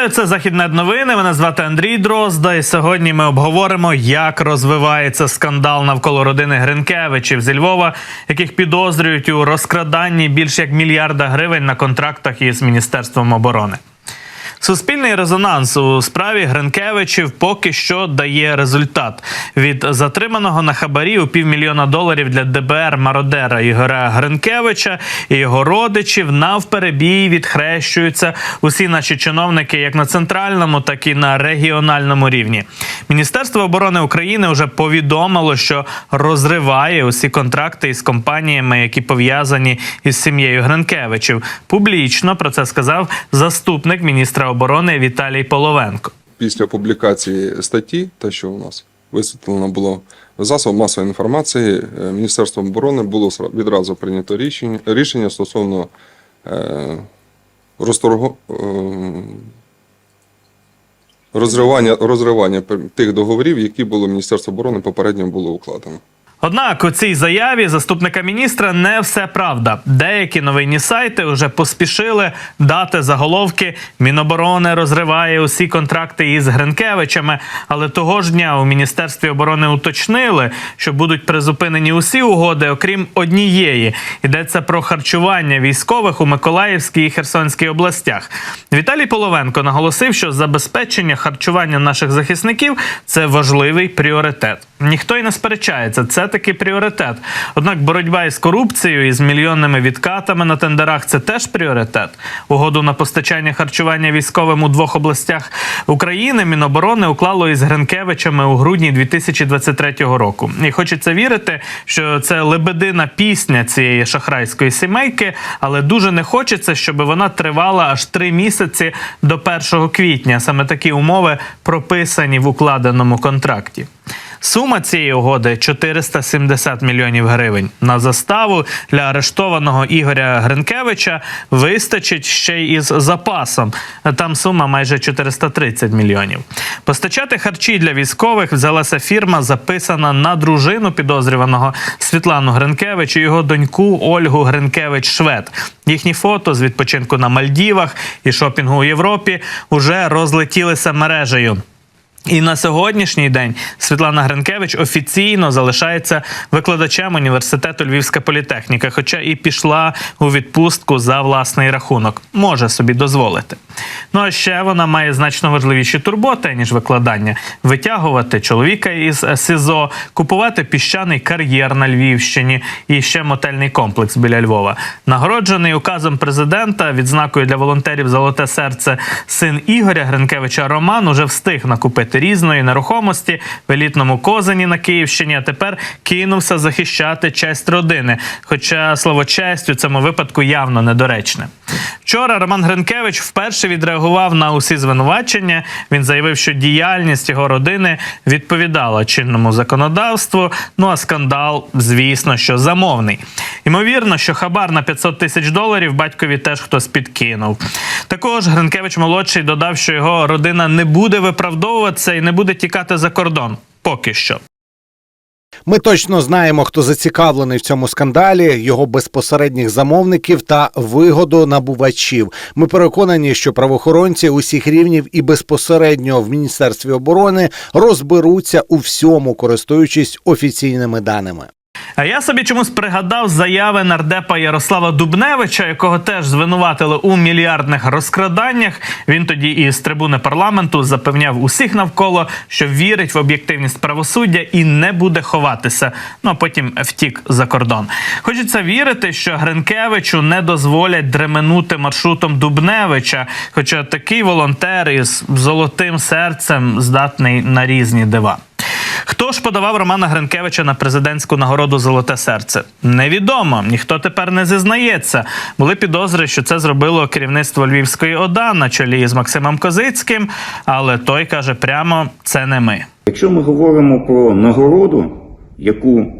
Вітаю, це західне новини. Мене звати Андрій Дрозда. І сьогодні ми обговоримо, як розвивається скандал навколо родини Гринкевичів зі Львова, яких підозрюють у розкраданні більш як мільярда гривень на контрактах із міністерством оборони. Суспільний резонанс у справі Гринкевичів поки що дає результат від затриманого на хабарі у півмільйона доларів для ДБР мародера Ігоря Гринкевича і його родичів навперебій відхрещуються усі наші чиновники як на центральному, так і на регіональному рівні. Міністерство оборони України вже повідомило, що розриває усі контракти із компаніями, які пов'язані із сім'єю Гринкевичів. Публічно про це сказав заступник міністра оборони Віталій Половенко. після публікації статті, те, що у нас висвітлено було в засобах масової інформації, е, Міністерством оборони було відразу прийнято рішення, рішення стосовно е, розторгу, е, розривання, розривання тих договорів, які було Міністерство оборони попередньо було укладено. Однак у цій заяві заступника міністра не все правда. Деякі новинні сайти вже поспішили дати заголовки Міноборони розриває усі контракти із Гринкевичами. Але того ж дня у міністерстві оборони уточнили, що будуть призупинені усі угоди, окрім однієї. Йдеться про харчування військових у Миколаївській і Херсонській областях. Віталій Половенко наголосив, що забезпечення харчування наших захисників це важливий пріоритет. Ніхто й не сперечається, це таки пріоритет. Однак боротьба із корупцією і з мільйонними відкатами на тендерах це теж пріоритет. Угоду на постачання харчування військовим у двох областях України Міноборони уклало із Гринкевичами у грудні 2023 року. І хочеться вірити, що це лебедина пісня цієї шахрайської сімейки, але дуже не хочеться, щоб вона тривала аж три місяці до 1 квітня. Саме такі умови прописані в укладеному контракті. Сума цієї угоди 470 мільйонів гривень. На заставу для арештованого Ігоря Гринкевича вистачить ще й із запасом. Там сума майже 430 мільйонів. Постачати харчі для військових взялася фірма, записана на дружину підозрюваного Світлану Гринкевич і його доньку Ольгу Гринкевич Швед. Їхні фото з відпочинку на Мальдівах і шопінгу у Європі уже розлетілися мережею. І на сьогоднішній день Світлана Гринкевич офіційно залишається викладачем університету Львівська політехніка, хоча і пішла у відпустку за власний рахунок, може собі дозволити. Ну а ще вона має значно важливіші турботи ніж викладання: витягувати чоловіка із СІЗО, купувати піщаний кар'єр на Львівщині і ще мотельний комплекс біля Львова. Нагороджений указом президента відзнакою для волонтерів Золоте серце син Ігоря Гринкевича Роман уже встиг накупити різної нерухомості в елітному Козині на Київщині. А тепер кинувся захищати честь родини. Хоча слово честь у цьому випадку явно недоречне. Вчора Роман Гринкевич вперше відреагував на усі звинувачення. Він заявив, що діяльність його родини відповідала чинному законодавству. Ну а скандал, звісно, що замовний. Ймовірно, що хабар на 500 тисяч доларів батькові теж хтось підкинув. Також Гринкевич молодший додав, що його родина не буде виправдовуватися і не буде тікати за кордон. Поки що. Ми точно знаємо, хто зацікавлений в цьому скандалі, його безпосередніх замовників та вигодонабувачів. Ми переконані, що правоохоронці усіх рівнів і безпосередньо в міністерстві оборони розберуться у всьому, користуючись офіційними даними. А я собі чомусь пригадав заяви нардепа Ярослава Дубневича, якого теж звинуватили у мільярдних розкраданнях. Він тоді із трибуни парламенту запевняв усіх навколо, що вірить в об'єктивність правосуддя і не буде ховатися. Ну а потім втік за кордон. Хочеться вірити, що Гринкевичу не дозволять дременути маршрутом Дубневича, хоча такий волонтер із золотим серцем здатний на різні дива. Хто ж подавав Романа Гринкевича на президентську нагороду Золоте серце? Невідомо. Ніхто тепер не зізнається. Були підозри, що це зробило керівництво Львівської ОДА на чолі з Максимом Козицьким, але той каже прямо: це не ми. Якщо ми говоримо про нагороду, яку,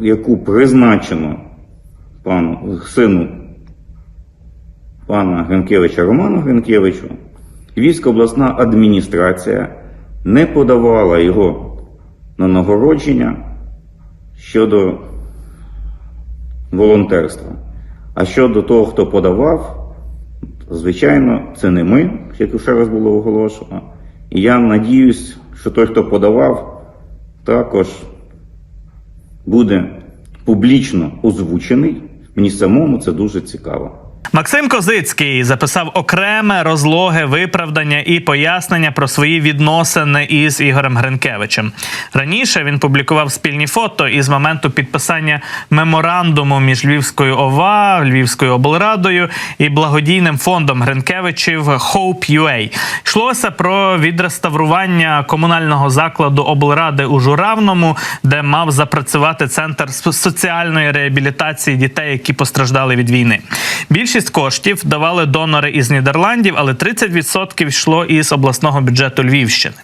яку призначено пану сину пана Гринкевича Роману Гринкевичу, Львівська обласна адміністрація не подавала його на нагородження щодо волонтерства. А щодо того, хто подавав, Звичайно, це не ми, як ще раз було оголошено. І я надіюсь, що той, хто подавав, також буде публічно озвучений. Мені самому це дуже цікаво. Максим Козицький записав окреме розлоге виправдання і пояснення про свої відносини із Ігорем Гринкевичем. Раніше він публікував спільні фото із моменту підписання меморандуму між Львівською ОВА, Львівською облрадою і благодійним фондом Гринкевичів Hope UA. Йшлося про відреставрування комунального закладу облради у Журавному, де мав запрацювати центр соціальної реабілітації дітей, які постраждали від війни. Більшість коштів давали донори із Нідерландів, але 30% йшло із обласного бюджету Львівщини.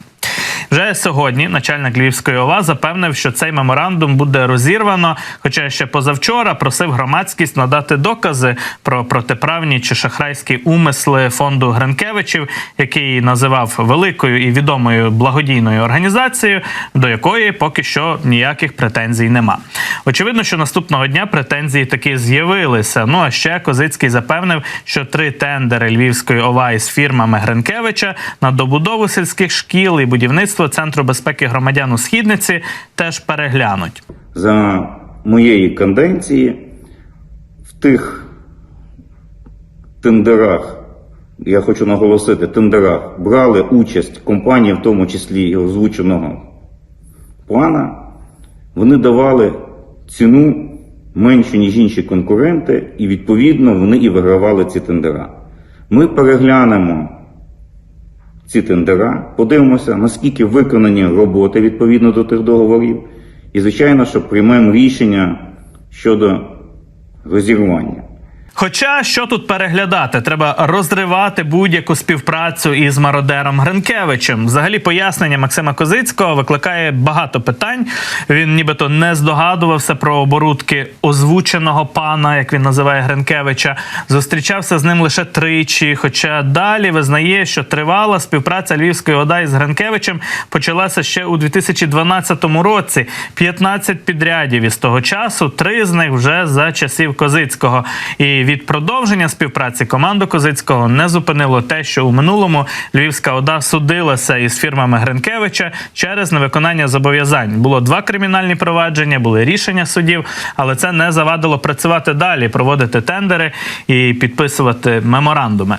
Вже сьогодні начальник Львівської ОВА запевнив, що цей меморандум буде розірвано. Хоча ще позавчора просив громадськість надати докази про протиправні чи шахрайські умисли фонду Гринкевичів, який називав великою і відомою благодійною організацією, до якої поки що ніяких претензій нема. Очевидно, що наступного дня претензії таки з'явилися. Ну а ще Козицький запевнив, що три тендери Львівської ОВА із фірмами Гринкевича на добудову сільських шкіл і будівництво центру безпеки громадян у східниці теж переглянуть. За моєї канденції в тих тендерах, я хочу наголосити, тендерах брали участь компанії, в тому числі і озвученого плана, вони давали ціну меншу, ніж інші конкуренти, і відповідно вони і вигравали ці тендера. Ми переглянемо ці тендера, подивимося, наскільки виконані роботи відповідно до тих договорів, і, звичайно, що приймемо рішення щодо розірвання. Хоча що тут переглядати, треба розривати будь-яку співпрацю із мародером Гринкевичем. Взагалі, пояснення Максима Козицького викликає багато питань. Він нібито не здогадувався про оборудки озвученого пана, як він називає Гринкевича. Зустрічався з ним лише тричі. Хоча далі визнає, що тривала співпраця Львівської ОДА із Гринкевичем почалася ще у 2012 році. 15 підрядів із того часу, три з них вже за часів Козицького. І від продовження співпраці команду Козицького не зупинило те, що у минулому Львівська ОДА судилася із фірмами Гринкевича через невиконання зобов'язань. Було два кримінальні провадження, були рішення судів, але це не завадило працювати далі, проводити тендери і підписувати меморандуми.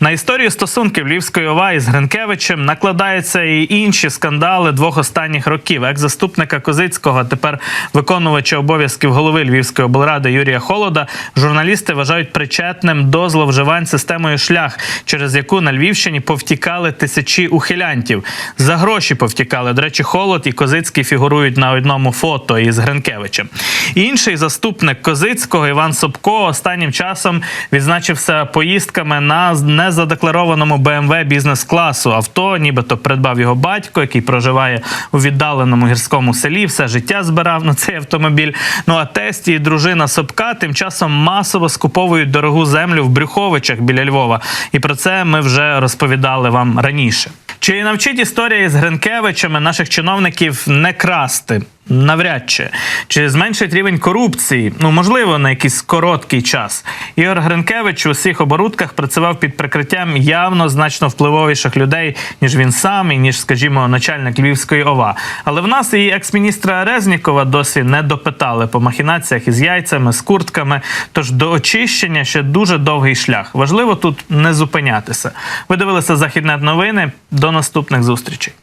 На історію стосунків Львівської ОВА із Гринкевичем накладаються і інші скандали двох останніх років. Екс-заступника Козицького, а тепер виконувача обов'язків голови Львівської облради Юрія Холода, журналісти вважають причетним до зловживань системою шлях, через яку на Львівщині повтікали тисячі ухилянтів. За гроші повтікали. До речі, Холод і Козицький фігурують на одному фото із Гринкевичем. Інший заступник Козицького Іван Собко останнім часом відзначився поїздками на незадекларованому BMW бізнес-класу. Авто, нібито придбав його батько, який проживає у віддаленому гірському селі. Все життя збирав на цей автомобіль. Ну а тесті і дружина Собка тим часом масово скуповують дорогу землю в Брюховичах біля Львова. І про це ми вже розповідали вам раніше. Чи навчить історія із Гринкевичами наших чиновників не красти? Навряд чи чи зменшить рівень корупції? Ну можливо, на якийсь короткий час. Ігор Гринкевич у всіх оборудках працював під прикриттям явно значно впливовіших людей, ніж він сам, і ніж, скажімо, начальник Львівської ОВА. Але в нас і екс-міністра Резнікова досі не допитали по махінаціях із яйцями, з куртками. Тож до очищення ще дуже довгий шлях. Важливо тут не зупинятися. Ви дивилися західне новини. До наступних зустрічей.